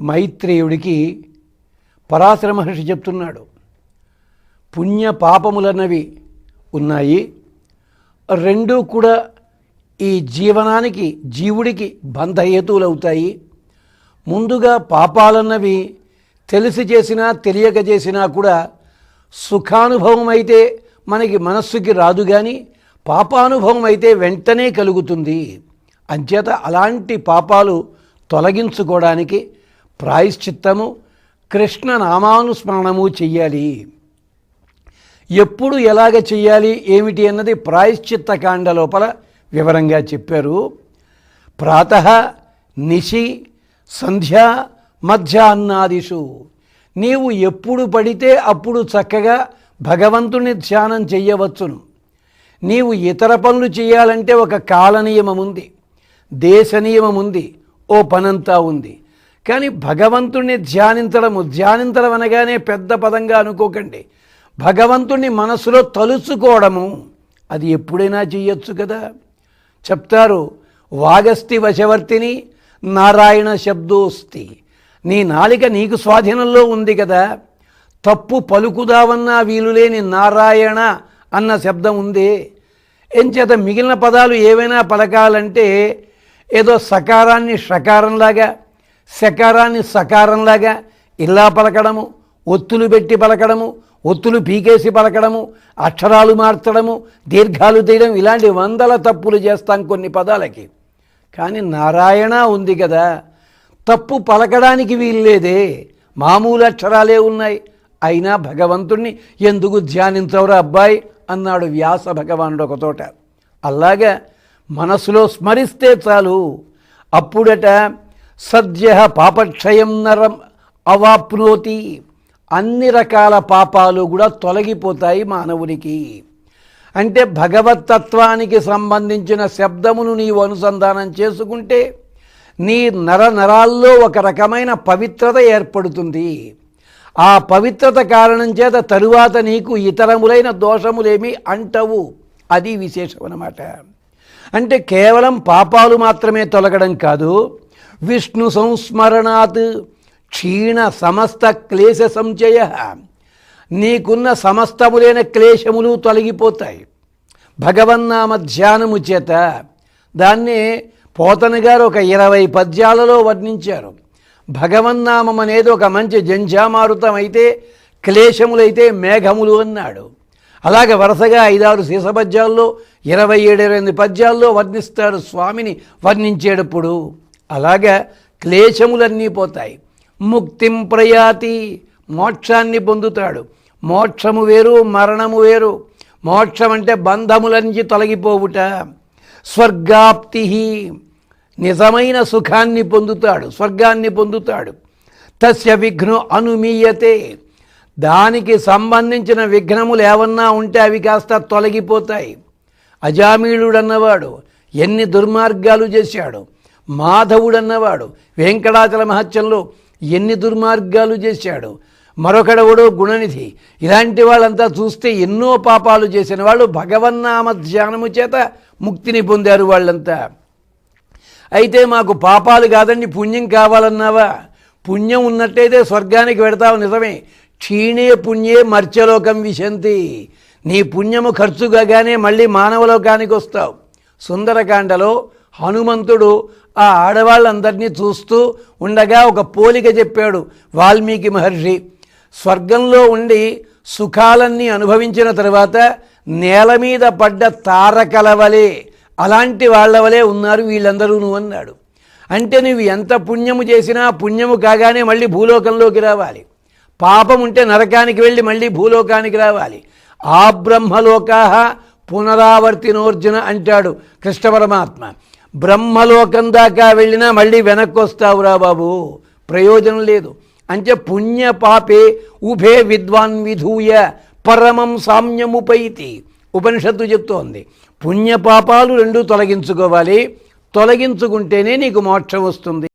మైత్రేయుడికి పరాశర మహర్షి చెప్తున్నాడు పుణ్య పాపములన్నవి ఉన్నాయి. రెండూ కూడా ఈ జీవనానికి జీవుడికి బంధహేతువులు అవుతాయి ముందుగా పాపాలన్నవి తెలిసి చేసినా తెలియక చేసినా కూడా సుఖానుభవం అయితే మనకి మనస్సుకి రాదు కానీ పాపానుభవం అయితే వెంటనే కలుగుతుంది. అంచేత అలాంటి పాపాలు తొలగించుకోవడానికి ప్రాయశ్చిత్తము కృష్ణ నామానుస్మరణము చెయ్యాలి. ఎప్పుడు ఎలాగ చెయ్యాలి ఏమిటి అన్నది ప్రాయశ్చిత్త కాండ లోపల వివరంగా చెప్పారు. ప్రాత నిశి సంధ్య మధ్యాహ్నాదిషు నీవు ఎప్పుడు పడితే అప్పుడు చక్కగా భగవంతుని ధ్యానం చెయ్యవచ్చును. నీవు ఇతర పనులు చేయాలంటే ఒక కాల నియమం ఉంది దేశ నియమం ఉంది ఓ పనంతా ఉంది. కానీ భగవంతుణ్ణి ధ్యానించడము ధ్యానించడం అనగానే పెద్ద పదంగా అనుకోకండి. భగవంతుణ్ణి మనసులో తలుచుకోవడము అది ఎప్పుడైనా చెయ్యొచ్చు కదా. చెప్తారు వాగస్తి వశవర్తిని నారాయణ శబ్దోస్తి. నీ నాలిక నీకు స్వాధీనంలో ఉంది కదా. తప్పు పలుకుదావన్నా వీలులేని నారాయణ అన్న శబ్దం ఉంది. ఎంచేత మిగిలిన పదాలు ఏవైనా పలకాలంటే ఏదో సకారాన్ని షకారంలాగా సకారాన్ని సకారంలాగా ఇలా పలకడము ఒత్తులు పెట్టి పలకడము ఒత్తులు పీకేసి పలకడము అక్షరాలు మార్చడము దీర్ఘాలు తీయడం ఇలాంటి వందల తప్పులు చేస్తాం కొన్ని పదాలకి. కానీ నారాయణ ఉంది కదా తప్పు పలకడానికి వీల్లేదే. మామూలు అక్షరాలే ఉన్నాయి. అయినా భగవంతుణ్ణి ఎందుకు ధ్యానించవరా అబ్బాయి? అన్నాడు వ్యాస భగవానుడు ఒక తోట. అలాగా మనసులో స్మరిస్తే చాలు. అప్పుడట సద్య పాపక్షయం నరం అవాప్నోతి. అన్ని రకాల పాపాలు కూడా తొలగిపోతాయి మానవునికి. అంటే భగవతత్వానికి సంబంధించిన శబ్దమును నీవు అనుసంధానం చేసుకుంటే నీ నర నరాల్లో ఒక రకమైన పవిత్రత ఏర్పడుతుంది. ఆ పవిత్రత కారణం చేత తరువాత నీకు ఇతరములైన దోషములేమి అంటవు. అది విశేషం అన్నమాట అంటే కేవలం పాపాలు మాత్రమే తొలగడం కాదు విష్ణు సంస్మరణాత్ క్షీణ సమస్త క్లేశ సంచయ నీకున్న సమస్తములైన క్లేశములు తొలగిపోతాయి. భగవన్నామ ధ్యానము చేత దాన్నే పోతన గారు ఒక ఇరవై పద్యాలలో వర్ణించారు. భగవన్నామం అనేది ఒక మంచి జంజామారుతం అయితే క్లేశములైతే మేఘములు అన్నాడు. అలాగే వరుసగా ఐదారు శీసపద్యాల్లో ఇరవై ఏడు ఇరవై ఎనిమిది పద్యాల్లో వర్ణిస్తాడు స్వామిని వర్ణించేటప్పుడు. అలాగా క్లేశములన్నీ పోతాయి. ముక్తిం ప్రయాతి మోక్షాన్ని పొందుతాడు. మోక్షము వేరు మరణము వేరు. మోక్షం అంటే బంధముల నుంచి తొలగిపోవుట. స్వర్గాప్తి నిజమైన సుఖాన్ని పొందుతాడు స్వర్గాన్ని పొందుతాడు. తస్య విఘ్నం అనుమీయతే. దానికి సంబంధించిన విఘ్నములు ఏమన్నా ఉంటే అవి కాస్త తొలగిపోతాయి. అజామీళుడు అన్నవాడు ఎన్ని దుర్మార్గాలు చేశాడు. మాధవుడన్నవాడు. వెంకటాచల మహత్యంలో ఎన్ని దుర్మార్గాలు చేశాడు. మరొకడవుడు గుణనిధి. ఇలాంటి వాళ్ళంతా చూస్తే ఎన్నో పాపాలు చేసిన వాళ్ళు భగవన్నామ ధ్యానము చేత ముక్తిని పొందారు వాళ్ళంతా. అయితే మాకు పాపాలు కాదండి పుణ్యం కావాలన్నావా? పుణ్యం ఉన్నట్టయితే స్వర్గానికి పెడతావు నిజమే. క్షీణే పుణ్యే మర్చలోకం విశంతి. నీ పుణ్యము ఖర్చు కాగానే మళ్ళీ మానవలోకానికి వస్తావు. సుందరకాండలో హనుమంతుడు ఆ ఆడవాళ్ళందరినీ చూస్తూ ఉండగా ఒక పోలిక చెప్పాడు వాల్మీకి మహర్షి. స్వర్గంలో ఉండి సుఖాలన్నీ అనుభవించిన తర్వాత నేల మీద పడ్డ తారకల వలె అలాంటి వాళ్ళ వలె ఉన్నారు వీళ్ళందరూ నువ్వు అన్నాడు. అంటే నువ్వు ఎంత పుణ్యము చేసినా పుణ్యము కాగానే మళ్ళీ భూలోకంలోకి రావాలి. పాపం ఉంటే నరకానికి వెళ్ళి మళ్ళీ భూలోకానికి రావాలి. ఆ బ్రహ్మలోకా పునరావర్తినోర్జున అంటాడు కృష్ణ పరమాత్మ. బ్రహ్మలోకం దాకా వెళ్ళినా మళ్ళీ వెనక్కి వస్తావురా బాబు. ప్రయోజనం లేదు. అంటే పుణ్య పాపే ఉభే విద్వాన్ విధూయ పరమం సామ్యముపైతి ఉపనిషత్తు చెప్తోంది. పుణ్యపాపాలు రెండు తొలగించుకోవాలి. తొలగించుకుంటేనే నీకు మోక్షం వస్తుంది.